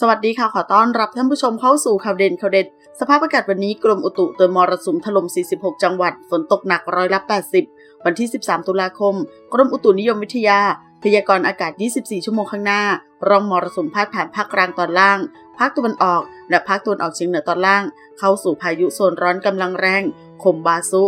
สวัสดีค่ะ ขอต้อนรับท่านผู้ชมเข้าสู่ข่าวเด่นข่าวเด็ด สภาพอากาศวันนี้กรมอุตุเตือนมรสุมถล่ม 46 จังหวัด ฝนตกหนักร้อยละ 80 วันที่ 13 ตุลาคม กรมอุตุนิยมวิทยา พยากรณ์อากาศ 24 ชั่วโมงข้างหน้า ร่องมรสุมพาดผ่านภาคกลางตอนล่าง ภาคตะวันออก และภาคตะวันออกเฉียงเหนือตอนล่าง เข้าสู่พายุโซนร้อนกำลังแรง คมบาซุ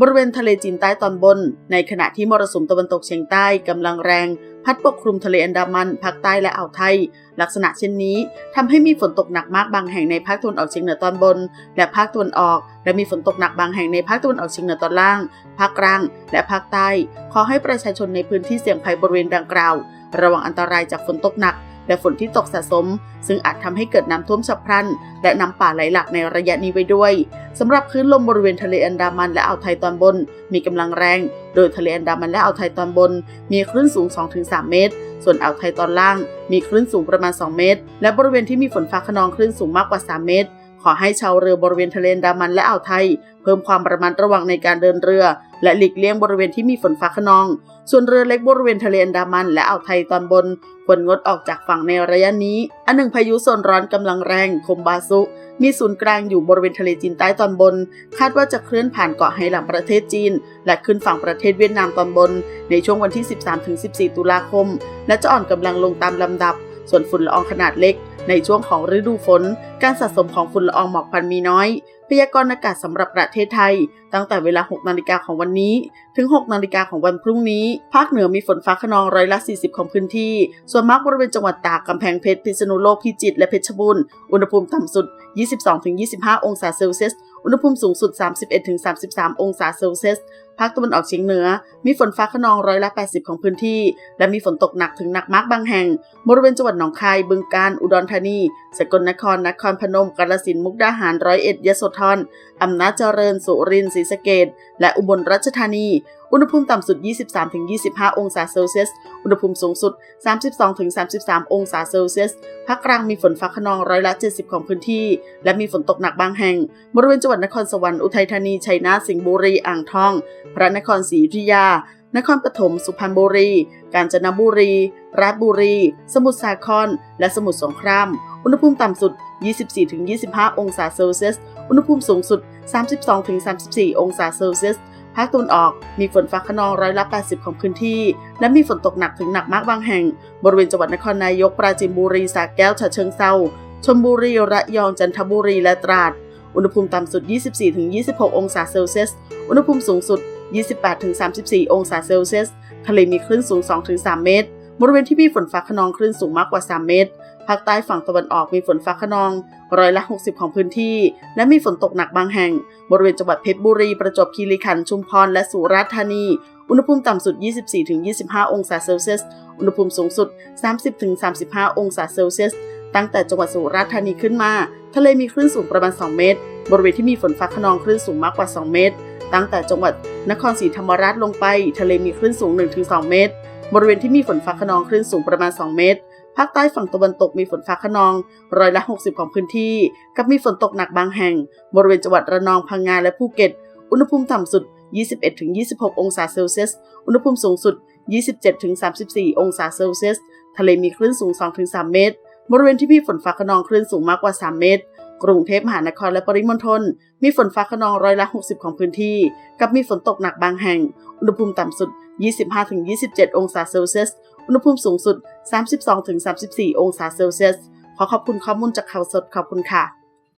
บริเวณทะเลจีนใต้ตอนบน ในขณะที่มรสุมตะวันตกเฉียงใต้กำลังแรง พัดปกคลุมทะเลอันดามันภาคใต้และอ่าวไทย ลักษณะเช่นนี้ทำให้มีฝนตกหนักมากบางแห่งในภาคตะวันออกเฉียงเหนือตอนบน และภาคตะวันออก และมีฝนตกหนักบางแห่งในภาคตะวันออกเฉียงเหนือตอนล่าง ภาคกลาง และภาคใต้ ขอให้ประชาชนในพื้นที่เสี่ยงภัยบริเวณดังกล่าว ระวังอันตรายจากฝนตกหนัก และฝนที่ตกสะสม ซึ่งอาจทำให้เกิดน้ำท่วมฉับพลัน และน้ำป่าไหลหลากในระยะนี้ไว้ด้วยสำหรับคลื่นลมบริเวณทะเลอันดามันและอ่าวไทยตอนบน มีกำลังแรง โดยทะเลอันดามันและอ่าวไทยตอนบน มีคลื่นสูง 2-3 เมตร ส่วนอ่าวไทยตอนล่าง มีคลื่นสูงประมาณ 2 เมตร และบริเวณที่มีฝนฟ้าขนองคลื่นสูงมากกว่า 3 เมตร ขอให้ชาวเรือบริเวณทะเลดามันและอ่าวไทย เพิ่มความระมัดระวังในการเดินเรือ และหลีกเลี่ยงบริเวณที่มีฝนฟ้าขนอง ส่วนเรือเล็กบริเวณทะเลอันดามันและอ่าวไทยตอนบนควรงดออกจากฝั่งในระยะนี้ อันหนึ่งพายุโซนร้อนกำลังแรงคมบาซุ มีศูนย์กลางอยู่บริเวณทะเลจีนใต้ตอนบน คาดว่าจะเคลื่อนผ่านเกาะไหหลำประเทศจีน และขึ้นฝั่งประเทศเวียดนามตอนบน ในช่วงวันที่ 13-14 ตุลาคม และจะอ่อนกำลังลงตามลำดับ ส่วนฝุ่นละอองขนาดเล็ก ในช่วงของฤดูฝน การสะสมของฝุ่นละอองหมอกควันมีน้อย พยากรณ์อากาศสำหรับประเทศไทย ตั้งแต่เวลา 6 นาฬิกาของวันนี้ ถึง 6 นาฬิกาของวันพรุ่งนี้ ภาคเหนือมีฝนฟ้าขนองร้อยละ 40 ของพื้นที่ ส่วนมากบริเวณจังหวัดตากกำแพงเพชรพิษณุโลกพิจิตรและเพชรบูรณ์อุณหภูมิต่ำสุด 22-25 องศาเซลเซียส อุณหภูมิสูงสุด 31-33 องศาเซลเซียส ภาคตะวันออกเฉียงเหนือ มีฝนฟ้าขนองร้อยละ 80 ของพื้นที่ และมีฝนตกหนักถึงหนักมากบางแห่ง บริเวณจังหวัดหนองคาย บึงกาฬ อุดรธานี สกลนคร นครพนม กาฬสินธุ์ มุกดาหาร ร้อยเอ็ด ยโสธร อำนาจเจริญ สุรินทร์ ศรีสะเกดและอุบลราชธานี อุณหภูมิต่ำสุด 23-25 องศาเซลเซียส อุณหภูมิสูงสุด 32-33 องศาเซลเซียส ภาคกลางมีฝนฟ้าขนองร้อยละ 70 ของพื้นที่ และมีฝนตกหนักบางแห่ง บริเวณจังหวัดนครสวรรค์ อุทัยธานี ชัยนาท สิงห์บุรี อ่างทอง พระนครศรีอยุธยา นครปฐม สุพรรณบุรี กาญจนบุรี ราชบุรี สมุทรสาคร และสมุทรสงคราม อุณหภูมิต่ำสุด 24-25 องศาเซลเซียส อุณหภูมิสูงสุด 32-34 องศาเซลเซียส ภาคตะวันออกมีฝนฟ้าขนองร้อยละ 80 ของพื้นที่ และมีฝนตกหนักถึงหนักมากบางแห่ง บริเวณจังหวัดนครนายกปราจีนบุรีสระแก้วฉะเชิงเทราชลบุรีระยองจันทบุรีและตราด อุณหภูมิต่ำสุด 24-26 องศาเซลเซียส อุณหภูมิสูงสุด 28-34 องศาเซลเซียส ทะเลมีคลื่นสูง 2-3 เมตร บริเวณที่มีฝนฟ้าขนองคลื่นสูงมากกว่า 3 เมตร ภาคใต้ฝั่งตะวันออกมีฝนฟ้าขนองร้อยละ 60 ของพื้นที่ และมีฝนตกหนักบางแห่ง บริเวณจังหวัดเพชรบุรี ประจวบคีรีขันธ์ชุมพร และสุราษฎร์ธานี อุณหภูมิต่ำสุด 24-25 องศาเซลเซียส อุณหภูมิสูงสุด 30-35 องศาเซลเซียส ตั้งแต่จังหวัดสุราษฎร์ธานีขึ้นมา ทะเลมีคลื่นสูงประมาณ 2 เมตร บริเวณที่มีฝนฟ้าขนองคลื่นสูงมากกว่า 2 เมตร ตั้งแต่จังหวัดนครศรีธรรมราชลงไป ทะเลมีคลื่นสูง 1-2 เมตร บริเวณที่มีฝนฟ้าขนองคลื่นสูงประมาณ 2 เมตร ภาคใต้ฝั่งตะวันตกมีฝนฟ้าขนองร้อยละ 60 ของพื้นที่ กับมีฝนตกหนักบางแห่ง บริเวณจังหวัดระนองพังงาและภูเก็ต อุณหภูมิต่ำสุด 21-26 องศาเซลเซียส อุณหภูมิสูงสุด 27-34 องศาเซลเซียส ทะเลมีคลื่นสูง 2-3 เมตร บริเวณที่มีฝนฟ้าขนองคลื่นสูงมากกว่า 3 เมตร กรุงเทพมหานครและปริมณฑลมีฝนฟ้าขนองร้อยละ 60 ของพื้นที่ กับมีฝนตกหนักบางแห่ง อุณหภูมิต่ำสุด 25-27 องศาเซลเซียส อุณหภูมิสูงสุด 32-34 องศาเซลเซียส ขอขอบคุณข้อมูลจากข่าวสดขอบคุณค่ะ